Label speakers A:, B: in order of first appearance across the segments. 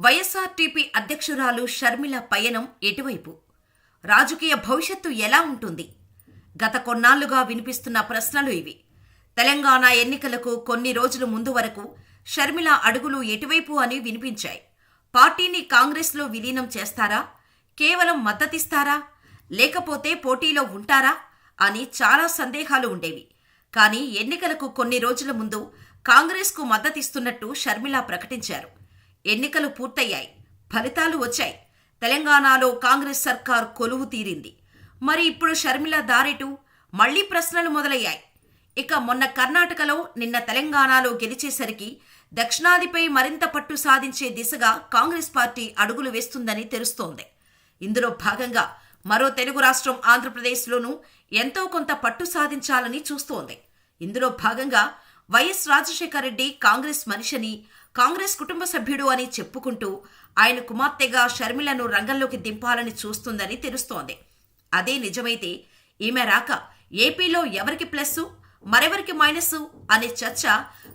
A: YSRTP అధ్యక్షురాలు షర్మిల పయనం ఎటువైపు? రాజకీయ భవిష్యత్తు ఎలా ఉంటుంది? గత కొన్నాళ్ళుగా వినిపిస్తున్న ప్రశ్నలు ఇవి. తెలంగాణ ఎన్నికలకు కొన్ని రోజుల ముందు వరకు షర్మిల అడుగులు ఎటువైపు అని వినిపించాయి. పార్టీని కాంగ్రెస్లో విలీనం చేస్తారా? కేవలం మద్దతిస్తారా? లేకపోతే పోటీలో ఉంటారా? అని చాలా సందేహాలు ఉండేవి. కానీ ఎన్నికలకు కొన్ని రోజుల ముందు కాంగ్రెస్కు మద్దతిస్తున్నట్టు షర్మిల ప్రకటించారు. ఎన్నికలు పూర్తయ్యాయి. ఫలితాలు వచ్చాయి. తెలంగాణలో కాంగ్రెస్ సర్కార్ కొలువు తీరింది. మరి ఇప్పుడు షర్మిల దారెటు మళ్ళీ ప్రశ్నలు మొదలయ్యాయి. ఇక మొన్న కర్ణాటకలో నిన్న తెలంగాణలో గెలిచేసరికి దక్షిణాదిపై మరింత పట్టు సాధించే దిశగా కాంగ్రెస్ పార్టీ అడుగులు వేస్తుందని తెలుస్తోంది. ఇందులో భాగంగా మరో తెలుగు రాష్ట్రం ఆంధ్రప్రదేశ్లోనూ ఎంతో కొంత పట్టు సాధించాలని చూస్తోంది. ఇందులో భాగంగా వైఎస్ రాజశేఖర రెడ్డి కాంగ్రెస్ మనిషిని కాంగ్రెస్ కుటుంబ సభ్యుడు అని చెప్పుకుంటూ ఆయన కుమార్తెగా షర్మిలను రంగంలోకి దింపాలని చూస్తుందని తెలుస్తోంది. అదే నిజమైతే ఈమె రాక ఏపీలో ఎవరికి ప్లస్సు మరెవరికి మైనస్సు అనే చర్చ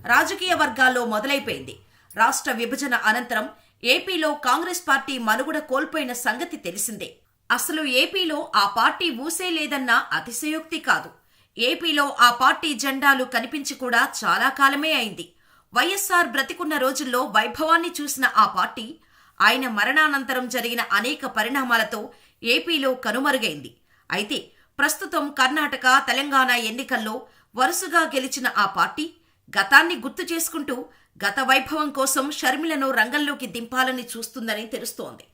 A: రాజకీయ వర్గాల్లో మొదలైపోయింది. రాష్ట్ర విభజన అనంతరం ఏపీలో కాంగ్రెస్ పార్టీ మనుగడ కోల్పోయిన సంగతి తెలిసిందే. అసలు ఏపీలో ఆ పార్టీ ఊసే లేదన్న అతిశయోక్తి కాదు. ఏపీలో ఆ పార్టీ జెండాలు కనిపించి కూడా చాలా కాలమే అయింది. వైఎస్ఆర్ బ్రతికున్న రోజుల్లో వైభవాన్ని చూసిన ఆ పార్టీ ఆయన మరణానంతరం జరిగిన అనేక పరిణామాలతో ఏపీలో కనుమరుగైంది. అయితే ప్రస్తుతం కర్ణాటక తెలంగాణ ఎన్నికల్లో వరుసగా గెలిచిన ఆ పార్టీ గతాన్ని గుర్తు చేసుకుంటూ గత వైభవం కోసం షర్మిలను రంగంలోకి దింపాలని చూస్తుందని తెలుస్తోంది.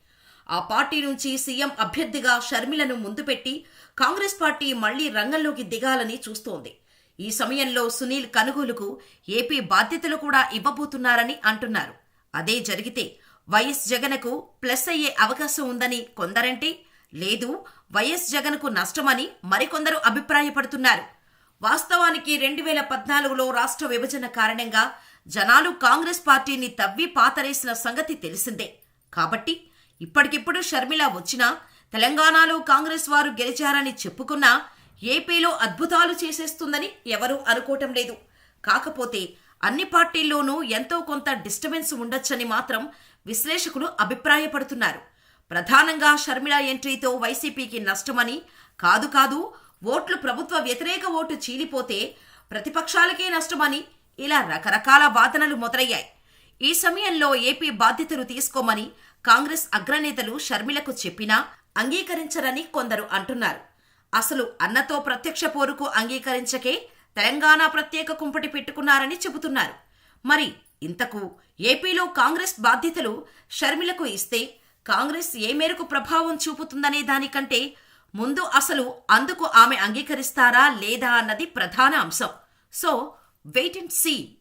A: ఆ పార్టీ నుంచి సీఎం అభ్యర్థిగా షర్మిలను ముందు పెట్టి కాంగ్రెస్ పార్టీ మళ్ళీ రంగంలోకి దిగాలని చూస్తోంది. ఈ సమయంలో సునీల్ కనుగోలుకు ఏపీ బాధ్యతలు కూడా ఇవ్వబోతున్నారని అంటున్నారు. అదే జరిగితే వైఎస్ జగన్కు ప్లస్ అయ్యే అవకాశం ఉందని కొందరంటే లేదు వైఎస్ జగన్కు నష్టమని మరికొందరు అభిప్రాయపడుతున్నారు. వాస్తవానికి రెండు వేల పద్నాలుగులో రాష్ట్ర విభజన కారణంగా జనాలు కాంగ్రెస్ పార్టీని తవ్వి పాతరేసిన సంగతి తెలిసిందే. కాబట్టి ఇప్పటికిప్పుడు షర్మిల వచ్చినా తెలంగాణలో కాంగ్రెస్ వారు గెలిచారని చెప్పుకున్నా ఏపీలో అద్భుతాలు చేసేస్తుందని ఎవరూ అనుకోవటం లేదు. కాకపోతే అన్ని పార్టీల్లోనూ ఎంతో కొంత డిస్టర్బెన్స్ ఉండొచ్చని మాత్రం విశ్లేషకులు అభిప్రాయపడుతున్నారు. ప్రధానంగా షర్మిల ఎంట్రీతో వైసీపీకి నష్టమని కాదు కాదు ఓట్లు ప్రభుత్వ వ్యతిరేక ఓటు చీలిపోతే ప్రతిపక్షాలకే నష్టమని ఇలా రకరకాల వాదనలు మొదలయ్యాయి. ఈ సమయంలో ఏపీ బాధ్యతలు తీసుకోమని కాంగ్రెస్ అగ్రనేతలు షర్మిలకు చెప్పినా అంగీకరించరని కొందరు అంటున్నారు. అసలు అన్నతో ప్రత్యక్ష పోరుకు అంగీకరించకే తెలంగాణ ప్రత్యేక కుంపటి పెట్టుకున్నారని చెబుతున్నారు. మరి ఇంతకు ఏపీలో కాంగ్రెస్ బాధ్యతలు షర్మిలకు ఇస్తే కాంగ్రెస్ ఏ మేరకు ప్రభావం చూపుతుందనే దానికంటే ముందు అసలు అందుకు ఆమె అంగీకరిస్తారా లేదా అన్నది ప్రధాన అంశం. So wait and see.